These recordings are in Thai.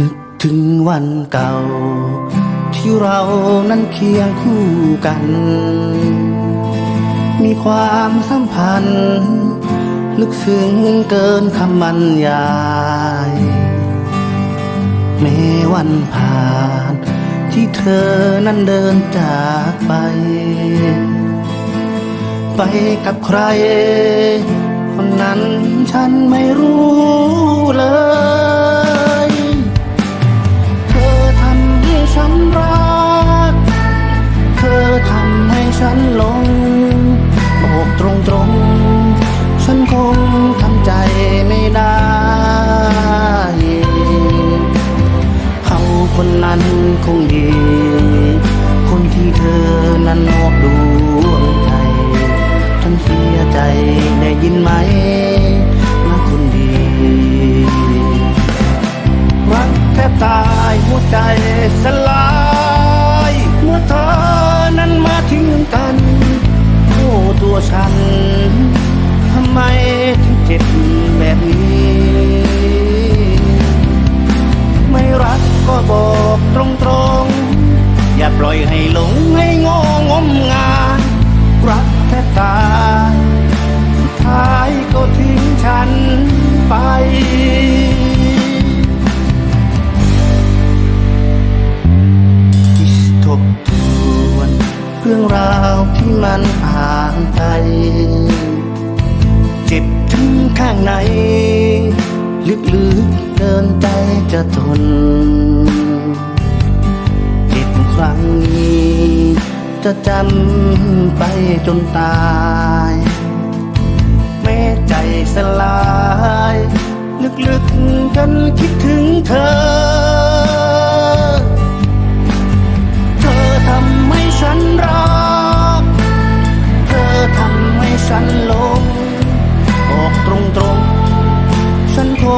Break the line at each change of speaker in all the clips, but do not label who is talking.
นึกถึงวันเก่า ที่เรานั้นเคียงคู่กัน มีความสัมพันธ์ ลึกซึ้งเกินคำบรรยายแม้วันผ่าน ที่เธอนั้นเดินจากไป ไปกับใคร คนนั้นฉันไม่รู้ ฉันลงบอกตรงตรงๆฉันคงทำใจไม่ได้ เขาคนนั้นคงดี คนที่เธอนั้นมอบดวงใจ ฉันเสียใจได้ยินไหมนะคนดีรักแทบตายหัวใจสลายเมื่อเธอ ทิ้งกัน โอ้ตัวฉัน ทำไมถึงเจ็บแบบนี้ ไม่รักก็บอกตรงๆ อย่าปล่อยให้หลงให้งองมงายรักแทบตายสุดท้ายก็ทิ้งฉันไปานไปเจ็บถึงข้างใน ลึกๆเกินใจจะทน เจ็บครั้งนี้ จะจำไปจนตาย แม้ใจสลาย ลึกๆกันคิดถึงเธอ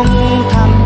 งทำ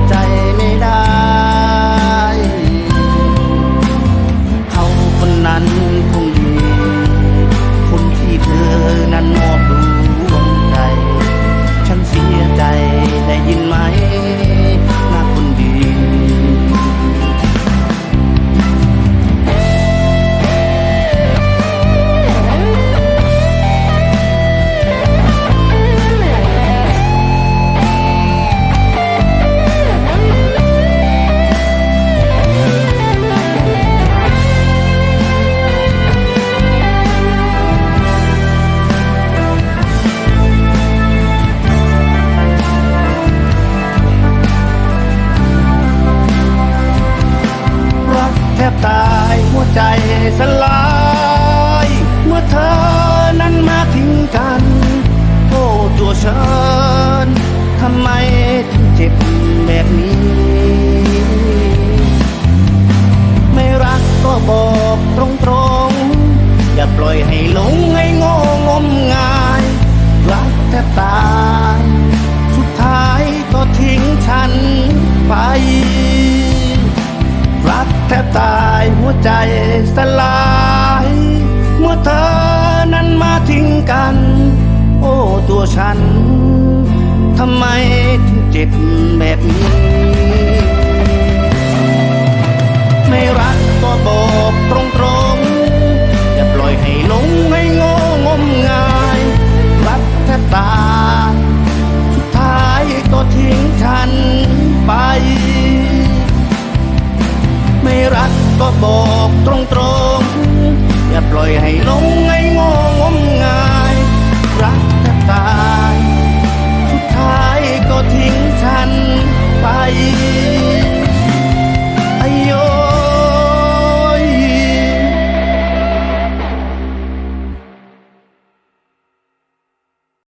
ตาย สุดท้ายก็ทิ้งฉันไป รักแทบตายหัวใจสลาย เมื่อเธอนั้นมาทิ้งกัน โอ้ตัวฉันทำไมถึงเจ็บแบบนี้ ไม่รักก็บอกตรงๆ ตรงๆอย่าปล่อยให้ลง